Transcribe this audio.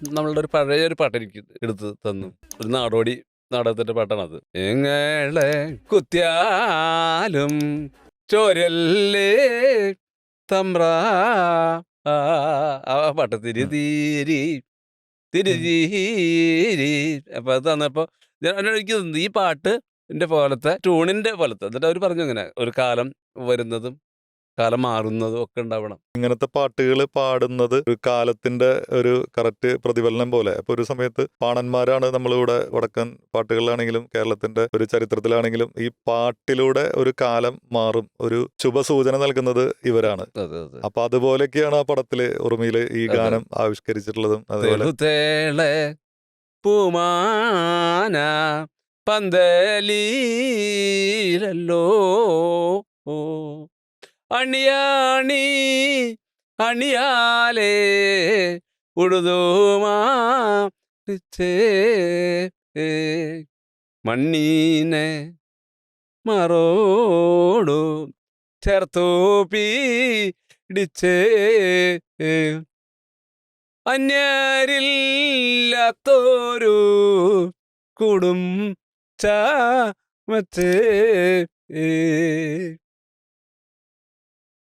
നമ്മളുടെ ഒരു പഴയ ഒരു പാട്ട് എനിക്ക് എടുത്ത് തന്നു. ഒരു നാടോടി നാടകത്തിന്റെ പാട്ടാണത്. എങ്ങളെ കുത്തിയാലും ചോരല്ലേ തമ്രാ ആ പാട്ട്. തിരി തീരി തിരി അപ്പൊ അത് തന്നപ്പോ എനിക്ക് തന്നു ഈ പാട്ട് പോലത്തെ ട്യൂണിന്റെ പോലത്തെ എന്നിട്ട് അവർ പറഞ്ഞു അങ്ങനെ ഒരു കാലം വരുന്നതും കാലം മാറുന്നതും ഒക്കെ ഉണ്ടാവണം. ഇങ്ങനത്തെ പാട്ടുകൾ പാടുന്നത് ഒരു കാലത്തിന്റെ ഒരു കറക്റ്റ് പ്രതിഫലനം പോലെ. അപ്പൊ ഒരു സമയത്ത് പാണന്മാരാണ് നമ്മളിവിടെ വടക്കൻ പാട്ടുകളിലാണെങ്കിലും കേരളത്തിന്റെ ഒരു ചരിത്രത്തിലാണെങ്കിലും ഈ പാട്ടിലൂടെ ഒരു കാലം മാറും. ഒരു ശുഭസൂചന നൽകുന്നത് ഇവരാണ്. അപ്പൊ അതുപോലെയൊക്കെയാണ് ആ പടത്തിൽ ഉറുമിയിൽ ഈ ഗാനം ആവിഷ്കരിച്ചിട്ടുള്ളതും അതേപോലെ. പൂമാന പന്തലീലല്ലോ അണിയാണി അണിയാലേ ഉഴുതുമാ മണ്ണീനെ മറോടു ചേർത്തു പീടിച്ചേ. അന്യരില്ലാത്തൊരു കൂടും ചാമച്ചേ